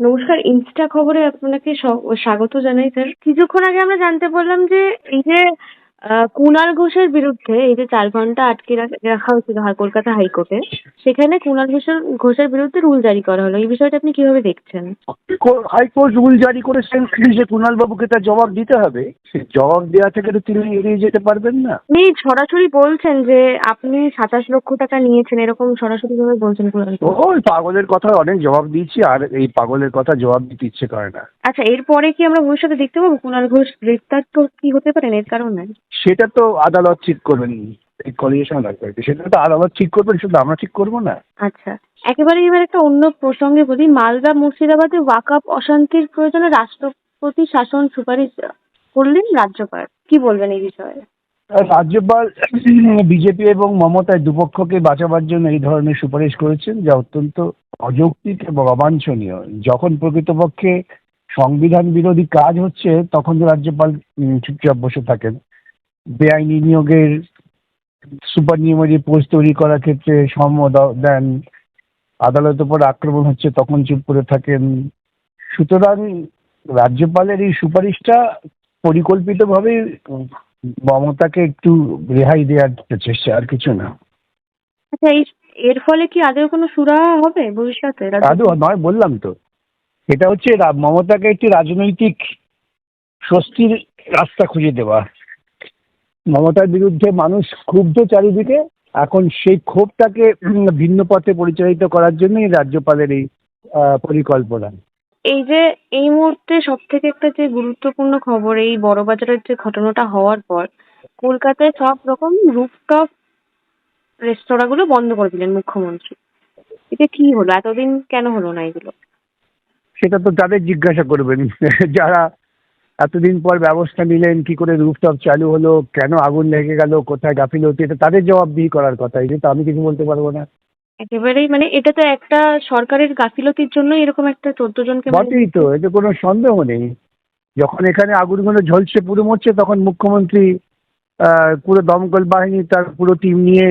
নমস্কার, ইনস্টা খবরে আপনাকে স্বাগত জানাই, স্যার। কিছুক্ষণ আগে আমরা জানতে পারলাম যে, এই যে আহ, কুণাল ঘোষের বিরুদ্ধে এই যে চার ঘণ্টা আটকে রাখ- হয়েছিল কলকাতা হাইকোর্টে সেখানে কুণাল ঘোষের ঘোষের বিরুদ্ধে রুল জারি করা হলো। এই বিষয়টা আপনি কীভাবে দেখছেন? হাইকোর্ট রুল জারি করেছেন যে কুণাল বাবুকে তার জবাব দিতে হবে সে জবাব দেওয়া থেকে তো তিনি এড়িয়ে যেতে পারবেন না। আপনি সরাসরি বলছেন যে আপনি সাতাশ লক্ষ টাকা নিয়েছেন এরকম সরাসরি ভাবে বলছেন কুণাল। ওই পাগলের কথা অনেক জবাব দিয়েছি আর এই পাগলের কথা জবাব দিতে ইচ্ছে করে না। আচ্ছা এরপরে কি আমরা ভবিষ্যতে দেখতে পাবো কুণাল ঘোষ গ্রেফতার তো কি হতে পারেন এর কারণে? সেটা তো আদালত ঠিক করবেন এই কলিয়েশন লাগবে সেটা তো আদালত ঠিক করবেন শুধু আমরা ঠিক করব না। আচ্ছা একেবারে এবার একটা অন্য প্রসঙ্গে বলি মালদা মুর্শিদাবাদে ওয়াকাপ অশান্তির প্রয়োজনে রাষ্ট্রপতি শাসন সুপারিশ করলেন রাজ্যপাল। কি বলবেন এই বিষয়ে? রাজ্যপাল বিজেপি এবং মমতায় দুপক্ষকে বাঁচাবার জন্য এই ধরনের সুপারিশ করেছেন যা অত্যন্ত অযৌক্তিক এবং অবাঞ্ছনীয়। যখন প্রকৃতপক্ষে সংবিধান বিরোধী কাজ হচ্ছে তখন তো রাজ্যপাল চুপচাপ বসে থাকেন। বেআইনি নিয়োগের সুপার নিউমারি পোস্ট তৈরি করার ক্ষেত্রে সম্মত দেন আদালতের উপর আক্রমণ হচ্ছে তখন চুপ করে থাকেন। সুতরাং রাজ্যপালের এই সুপারিশটা পরিকল্পিতভাবে মমতাকে একটু রেহাই দেওয়ার চেষ্টা আর কিছু না। আচ্ছা এই এর ফলে কি আদৌ কোনো সুরাহা হবে ভবিষ্যতে? আদৌ নয় বললাম তো। এটা হচ্ছে মমতাকে একটি রাজনৈতিক স্বস্তির রাস্তা খুঁজে দেওয়া। মমতার বিরুদ্ধে মানুষ ক্ষুব্ধ চারিদিকে। এখন সেই ক্ষোভটাকে ভিন্ন পথে পরিচালিত করার জন্যই রাজ্যপালের এই পরিকল্পনা। এই যে এই মুহূর্তে সব থেকে একটা যে গুরুত্বপূর্ণ খবর এই বড়বাজারের যে ঘটনাটা হওয়ার পর কলকাতায় সব রকম রুফটপ রেস্তোরাঁগুলো বন্ধ করে দিলেন মুখ্যমন্ত্রী। এটা কি হলো? এতদিন কেন হলো না এগুলো? সেটা তো তাদের জিজ্ঞাসা করবেন। যারা এতদিন পর ব্যবস্থা নিলেন কি করে রুফটপ চালু হলো কেন আগুন লেগে গেল কোথায় গাফিলতি এটা তাদের জবাবদিহি করার কথা এই তো আমি কিছু বলতে পারব না। একেবারেই মানে এটা তো একটা সরকারের গাফিলতির জন্য এরকম একটা চোদ্দ জনকে মানে- বটেই তো এতে কোনো সন্দেহ নেই। যখন এখানে আগুনগুলো ঝলসে পুরো মরছে তখন মুখ্যমন্ত্রী আহ, পুরো দমকল বাহিনী তার পুরো টিম নিয়ে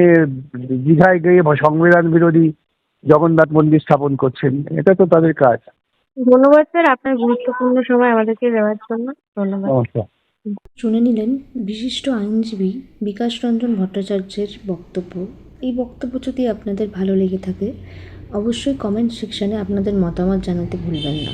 দীঘায় গিয়ে সংবিধান বিরোধী জগন্নাথ মন্দির স্থাপন করছেন। এটা তো তাদের কাজ। ধন্যবাদ স্যার আপনার গুরুত্বপূর্ণ সময় আমাদেরকে দেওয়ার জন্য। ধন্যবাদ। শুনে নিলেন বিশিষ্ট আইনজীবী বিকাশ রঞ্জন ভট্টাচার্যের বক্তব্য। এই বক্তব্য যদি আপনাদের ভালো লেগে থাকে অবশ্যই কমেন্ট সেকশানে আপনাদের মতামত জানাতে ভুলবেন না।